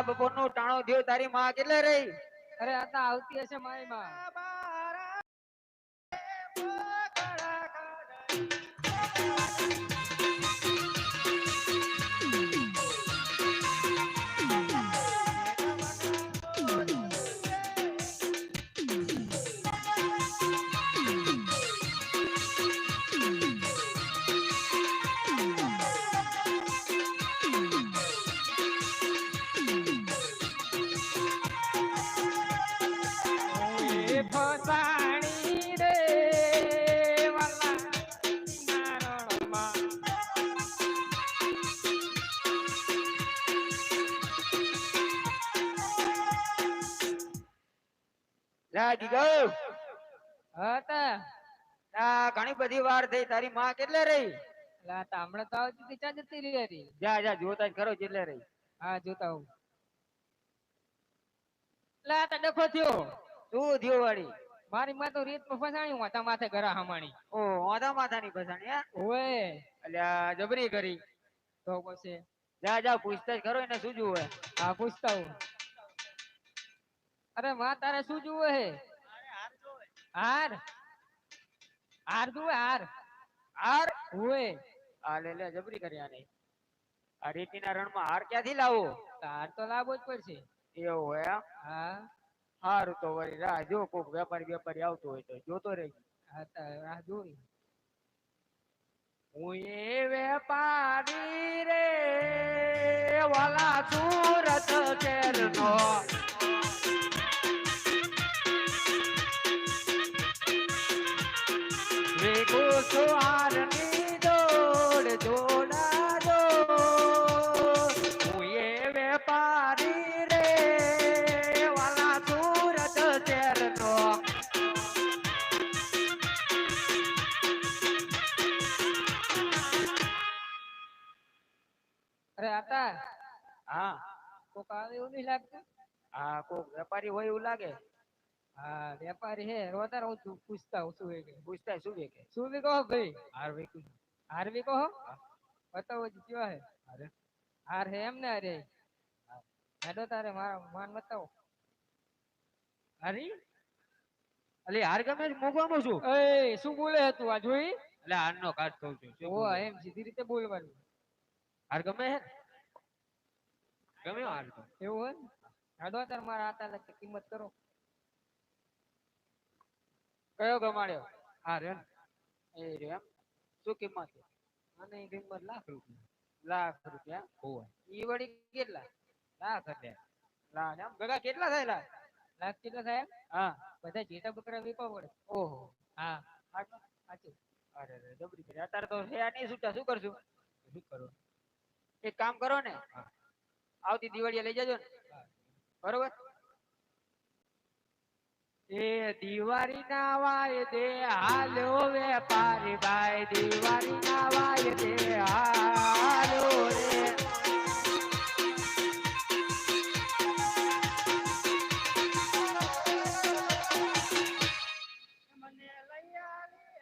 લા બપોરનું ટાણો થયો તારી માં કેટલે રહી? અરે આતા આવતી હશે માયમાં હતા ઘણી બધી વાર થઈ તારી માં કેટલે રહી? લા તો હમણાં તો આવતી તી ચા જતી રહી હતી? જા જા જોતા ખરો કેટલે રહી. હા જોતા હું લા તો ડખો થયો. શું થયો વાળી? મારી માં તો રીત ફસાણી માતા માથે ઘરા હમાણી. ઓ ઓધા માથાની ફસાણી હે? અલ્યા જબરી કરી. તો પછી? જા જા પૂછતા જ ખરો એને શું જોવે? હા પૂછતા હું અરે માં તારે શું જોવે હે? હાર. હાર જોવે હાર. હાર હોય આ લે લે જબરી કર્યા નહીં આ રેતીના રણમાં હાર ક્યાંથી લાવો? હાર તો લાવવો જ પડશે. એવું હોય હા? હારું તો વળી રાહ જો કોક વેપારી વેપારી આવતો હોય તો જોતો રહી હા રાહ જોઈ હું એ વેપારી રે વાલા સુરત શહેરનો આ કોક વેપારી હોય એવું લાગે. હા વેપારી હે વધારે હું પૂછતા હું શું કે પૂછતા શું કે કે શું બી કહો ભાઈ? હાર વેકું હાર બી કહો બતાવો કયો હે? અરે હાર હે એમ ને અરે હેડો તારે મારા માન બતાવો. હરી? અલી હાર ગમે મોગવામાં છું એ શું બોલે તું આ જોઈ? એટલે હારનો કાટ થઉં છું ઓ એમ સીધી રીતે બોલવાનું. હાર ગમે હે? ગમે હાર તો? એવું હોય ને? હેડો તાર મારા આતા લખી કિંમત કરો? કયો ગમાડ્યો? હા એમ એ રે એમ. શું કિંમત? છે અને એ કિંમત લાખ રૂપિયા. લાખ રૂપિયા? હોય ઈ વળી કેટલા? લાખ રૂપિયા. લાખ એમ. ભેગા કેટલા થાય લાખ? લાખ કેટલા થાય હા. બધા જેટા બકરા વેપા પડે. ઓહો. હા? સાચું અરે અરે જબરી કરી. અત્યારે તો હે નહીં છૂટા. શું કરશું? શું કરો એક કામ કરો ને. આવતી દિવાળીએ લઈ જજો ને. બરોબર? એ દિવાળી ના વાયદે હાલો વેપારી ભાઈ, દિવાળી ના વાયદે હાલો રે. મને લઈ આલી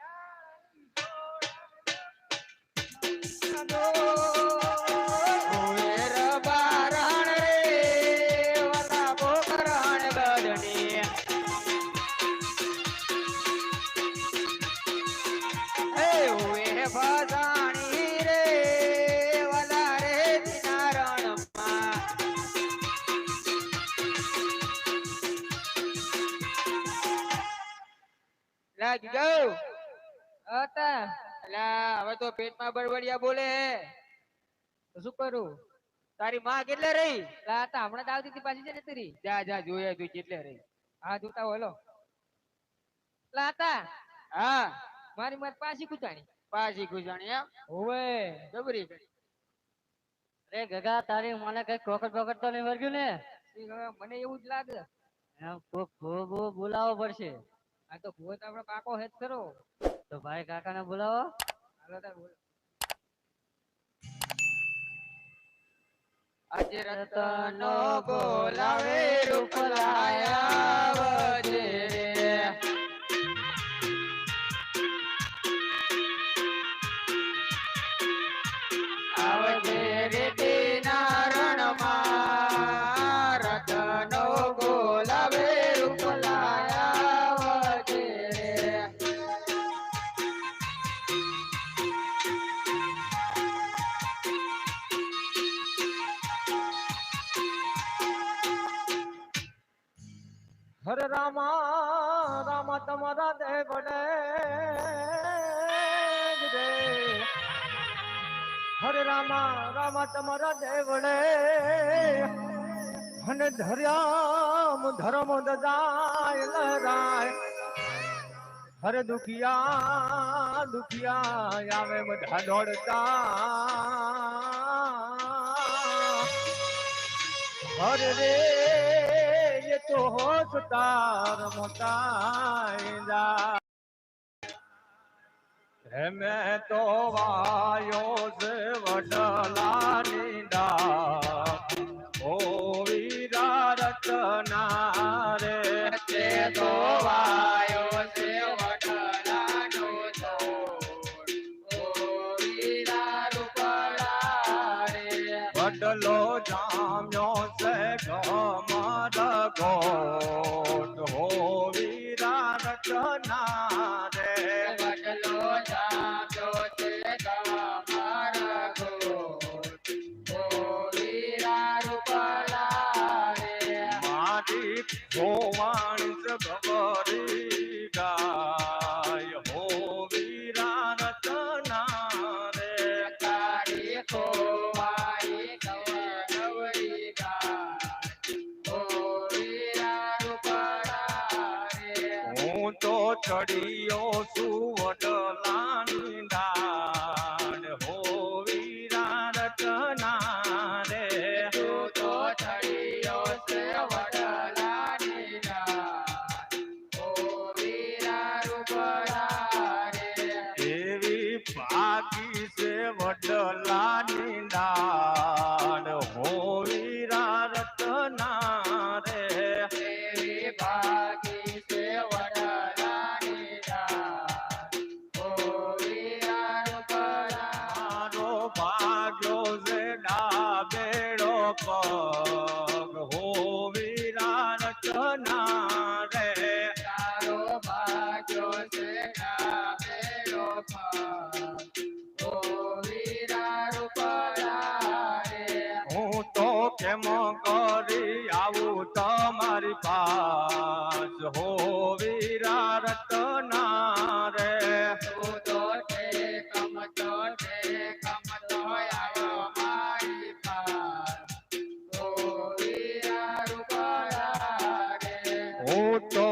ગીગાઉ હતા અલા હવે તો પેટમાં બળબડિયા બોલે હે. શું કરું? તારી માં કેટલે રહી? લા હમણાં જ આવતી હતી પાછી છે ને જા જા જોયા તું કેટલે રહી. હા જોતા હોય લો. હા. મારી માર પાછી કુચાણી પાછી કુચાણી એમ? હોવે. જબરી કરી. અરે ગગા તારી મને કઈ કોકટ પોકટ તો નહીં વર્ગ્યું ને? મને એવું જ લાગે. એમ કોક ભૂ ભૂ બોલાવવો પડશે. આ તો ભૂત આપણો કાકો હેત કરો તો ભાઈ કાકાને બોલાવો. હાલો તાર બોલો. આજે રતનો બોલાવે રૂપલાયા વજે હરે રામા રામા તમારા દે બડે રે. હરે રામા રામા તમારા દે બડે અને ધર્યામ, ધર્મ દજાય લરાય. હરે દુખિયા દુખિયા આવે બધા દોડતા. હરે રે હોશ તાર હેમે તો વાયો જ વડલાની ડા ઓ વીરા રતના રે. તો વાયો God. ચડિયો સુવડલાની ડાળ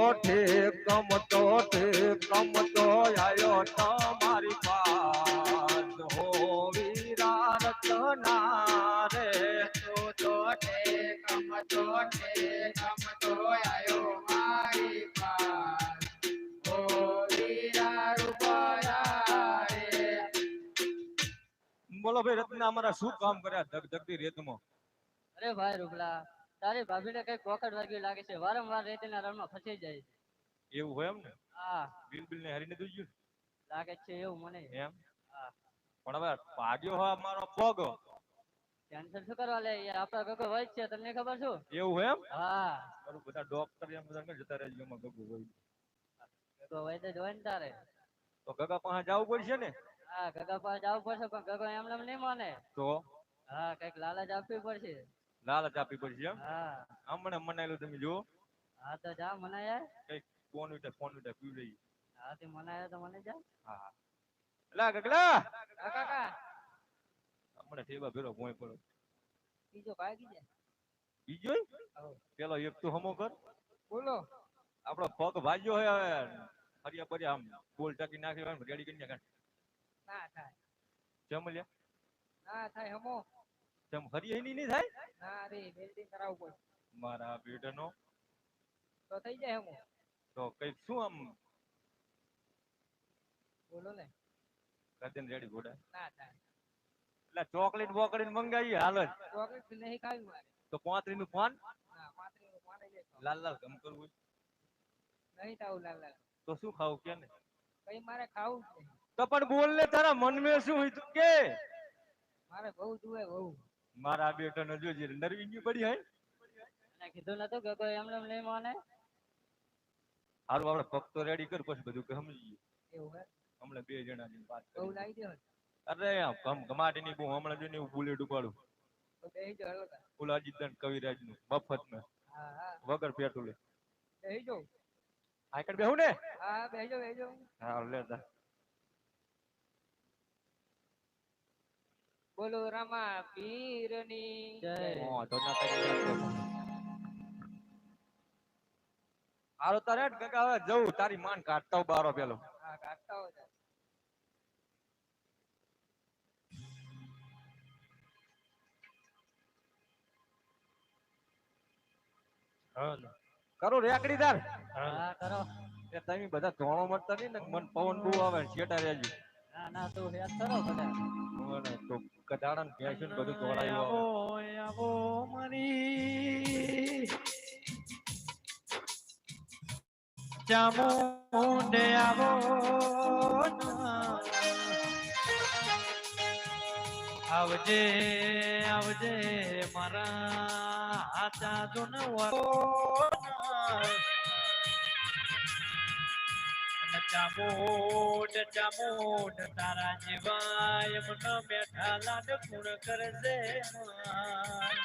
હું તો ઠેકમ તો ઠેકમ તો આયો તમારી પાસ હો વીરા રતના રે તો તો ઠેકમ તો ઠેકમ તો આવ્યો મારી પાસ. હો વીરા રૂપલા રે. બોલો ભાઈ રત્ના અમારા શું કામ કર્યા ધગ ધગતી રેતમાં અરે ભાઈ રૂપલા તારી ભાભીને કઈ કોકડ વર્ગ્યું લાગે છે વારંવાર રેતીના રણમાં ફસાઈ જાય છે. એવું હોય એમ ને? હા. બિલ બિલ ને હરીને દુજ્યું લાગે છે એવું મને. એમ? હા. પણ હવે ભાગ્યો હોય અમારો પગ. કેન્સર શું કરવા લે? યાર આપડા ગગો હોય છે તમને ખબર શું? એવું હોય એમ? હા. બરું બધા ડોક્ટર એમ બધા જતા રહેજો એમાં ગગો હોય. ગગો હોય તો જોઈ ને તારે. તો ગગા પાસે જવું પડશે ને? હા ગગા પાસે જવું પડશે પણ ગગો એમને નહીં માને. તો? હા કંઈક લાલચ આપવી પડશે. લાલચ આપવી પડશે હમણાં મનાયેલું તમે જુઓ. હા તો જા મનાય. કઈ ફોન ઉઠે ફોન ઉઠે પી લઈ હા તે મનાય તો મને જા. હા લા ગગલા! કાકા. હમણાં ઠેબા ભેરો ભોંય પડો. બીજો ભાગી જાય બીજો? પેલો એક તું હમો કર. બોલો. આપણો પગ ભાજ્યો હે હવે. ફરિયા ફરિયા આમ બોલ ટાકી નાખી રેડી કરી નાખ. ના થાય. જમલ્યા ના થાય હમો. જમ ફરી એની નહીં થાય? ના રે વેલ્ડિંગ કરાવવું પડે. મારા બેટાનો. તો થઈ જાય હમો. તો કઈ શું આમ? બોલો ને. કદન રેડી ઘોડા. ના થાય એટલે ચોકલેટ બોકલેટ મંગાવી હાલ જ. ચોકલેટ નહીં ખાવી મારે. તો પોત્રી નું ફોન? ના પાંત્રીસનું પાણી લઈ ખાવું. લાલ લાલ ગમ કરવું હોય. નહીં થાવું લાલ લાલ. તો શું ખાવું કે ને? કઈ મારે ખાવું જ નહીં. તો પણ બોલ ને તારા મન મેં શું હોય તું કે? મારે બહુ જુએ બહુ. મારા બેટાનો જોજે નરવી ગયું પડી હે ના કીધું નતું કે કોઈ એમ નહીં મને હારું આપણે ભક્તો રેડી કર પછી બધું કે સમજી એવું હે? હમણાં બે જણા ની વાત બહુ કરી લાવી દો અરે ગમ ગમાટી ની બહુ હમણાં જોઈને ને બુલેટ ઉપાડું. જાઓ હળવદા. કવિરાજનું મફતનું હા હા. વગર પેટ્રોલે. બેસી જાઓ આકડ બેહું ને? હા બેસી જાઉં બેસી જાઓ હા લે તા બોલો રમા પીરની જય. હા તો ના કરી હાલો તારે કાકા હવે જવું તારી માન કાઢતા બારો પેલો. હા કાઢતા હો જા. કરું રેકડી તાર. હા કરો. એ તમે બધા ધોણો મળતા નહીં ને મન પવન બહુ આવે ને છેટા રહેજો. ના ના તો હેત કરો બધા. તો કદાડા ને ભેંસ ને બધું ધોળાયું આવે. ચામુંડે આવો આવજે આવજે મારા આચા જુનવો ચામુંડ ચામોડ તારા જેવા એમનો બેઠા લાડ ગુણ કરજે માં.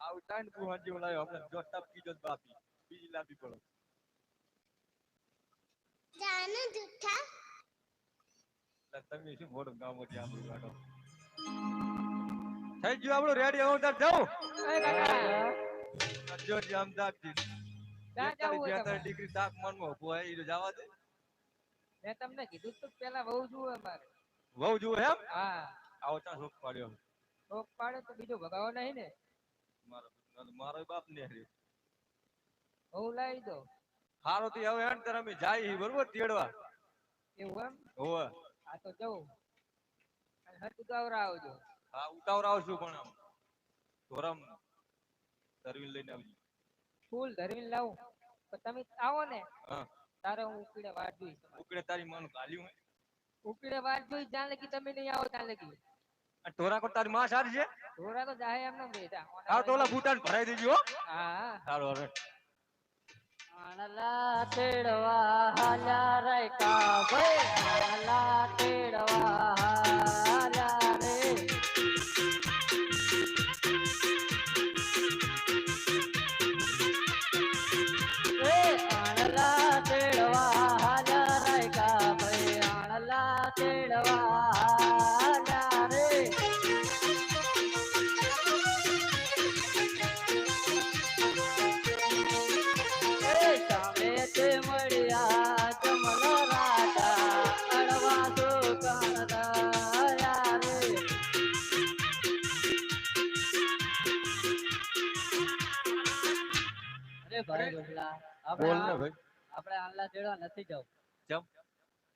આવું ટાઈમ ગુહાન આપણે જો ટપકી જો બાપી. બીજી લાંબી પડો. એટલે તમે શું મોટું ગામ આપણું થઈ ગયું આપણું રેડી આવું તાર જાઉં કાકા. જો જામ દાબજી? ડિગ્રી તાપમાનમાં ઊભો હોય ઈ જવા દે. મેં તમને કીધું તો પેલા બહુ જુએ મારે વહુ જુએ એમ? હા. આવો ચા શોખ પાડ્યો. શોખ પાડે તો બીજો ભગાવો નહીં ને. મારો મારો બાપ ને હાર્યો. બહુ લાવી દો. હારો થી હવે એમ તાર અમે જાય બરોબર તેડવા. એવું એમ? હોવે. આ તો જવું. આવજો. હા ઉતાવળ આવશું પણ આમ. ધોરમ તરવીન લઈને આવજો. ફૂલ ધરીને લાવું. તો તમે આવો ને. તારે હું ઉકળે વાટ જોઈ. ઉકળે તારી માનું ગાલ્યું ઉકળે વાટ જોઈશ જ્યાં લગી તમે નહીં આવો ત્યાં લગી. ઢોરા તારી માં સારી છે? ઢોરા તો જાહે એમ બે જા. હા તો ઓલા બુટાને ભરાઈ દેજો હો. સારું હવે. આણલા તેડવા હાલા રે કા ભાઈ. આણલા તેડવા હાલ્યા અરે ભાઈ આપણે બોલ ને આ- ભાઈ. આપણે આંલા તેડવા નથી જવું. ચમ.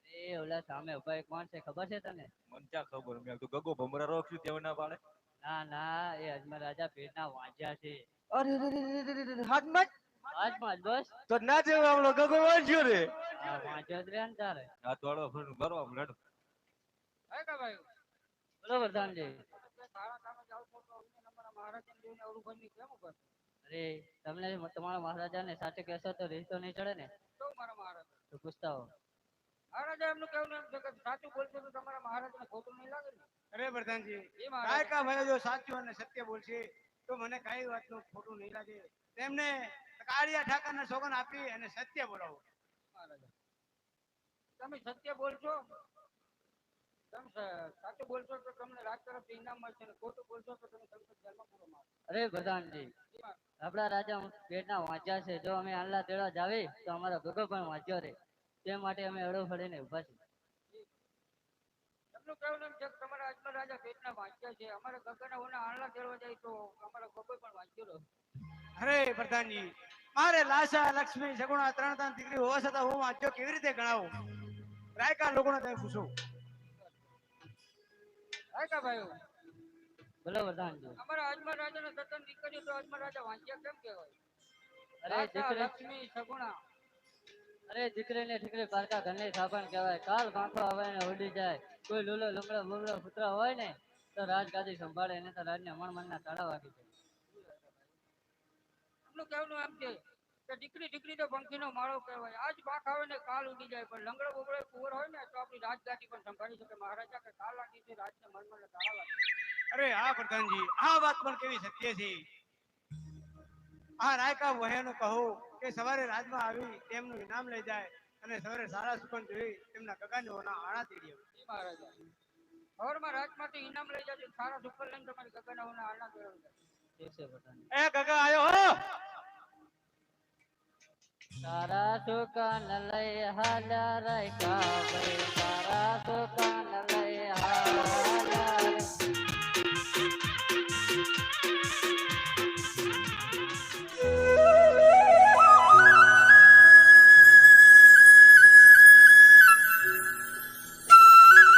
એ ઓલા સામે ભાઈ કોણ છે ખબર છે તને? મને ખબર? મેં તો ગગો ભમરા રોક્યું તેવું ના પાડે. ના ના એ અજમેર રાજા પીરના વાંચ્યા છે. અરે હાથમાં આજમાં બસ. તો ના જેવો આપણો ગગો વાંચ્યો રે. વાંચ્યો રે ને તારે. આ તો હળવા કરો આપણે હેડો. હે કા ભાઈ? બરોબર પ્રધાનજી સારા કામે જાવ છો તો અમને તમારા મહારાજને જોઈને કેમ ઉપર. અરે તમને તમારા મહારાજાને સાચું કહેશો તો તો નહીં ચડે ને? મારા મહારાજ? તો પૂછતા હો મહારાજા એમનું કેવું એમ કે સાચું બોલશે તો તમારા મહારાજને ખોટું નહીં લાગે ને? અરે પ્રધાનજી એ મહારાજ. કા ભાઈ જો સાચું અને સત્ય બોલશે તો મને કઈ વાતનું ખોટું નહીં લાગે. તેમને કાળિયા ઠાકર ને સોગન આપી અને સત્ય બોલાવો. તમે સત્ય બોલશો? અરે પ્રધાનજી આપણા રાજા પેટના વાંચ્યા છે. જો અમે આલ્લા તેડવા જાવી તો અમારા ભગો પણ વાંચ્યો રે. તે માટે અમે અડો ફળીને ઊભા છીએ. એમનું કહેવું એમ છે તમારા આજમાં રાજા પેટના વાંચ્યા છે? અમારા ગગના ઓના તેડવા જાય તો અમારા ગગો પણ વાંચ્યો રહ્યો અરે પ્રધાનજી મારે લાશા લક્ષ્મી સગુણા ત્રણ ત્રણ દીકરી હોવા છતાં હું વાંચ્યો કેવી રીતે ગણાવું? રાયકા લોકોને તમે પૂછો. હા ભાઈઓ વરદાન પ્રધાનજી અમારા આજમાં રાજાના સતન દીકરીઓ તો આજમાં રાજા વાંચ્યા કેમ કહેવાય? અરે દીકરે લક્ષ્મી સગુણા. અરે દીકરીને ઠીકરી પારકા ઘરને સાબણ કહેવાય. કાલ પાંખો આવે ને ઉડી જાય. કોઈ લોલો લમડો બમડો પુત્ર હોય ને તો રાજગાદી સંભાળે એને તો રાજને મણ મણના તાળા વાગી જાય. એમનું કહેવાનું આમ છે કે દીકરી દીકરી તો પંખીનો માળો કહેવાય. આજ પાક આવે ને કાલ ઉડી જાય. પણ લંગડો બગડો કુંવર હોય ને તો આપણી રાજગાદી પણ સંભાળી શકે. મહારાજા કે કાલ લાગી છે રાજને મન મન તાળા લાગી અરે હા પ્રધાનજી આ વાત પણ કેવી સત્ય છે? આ રાયકા વહેનો કહો કે સવારે રાજમાં આવી તેમનું ઇનામ લઈ જાય અને સવારે સારા સુખન જોઈ તેમના કકાને ઓના આણા તેડી આવે. મહારાજા. સવારમાં રાજમાંથી ઇનામ લઈ જાય સારા સુખન લઈને તમારી ગગનાઓના આણા ફેરવી જાય ઠીક છે પ્રધાન એ કકા આયો હો! તારા દુકાન લઈ હાલ રે કાવે તારા દુકાન લઈ હાલ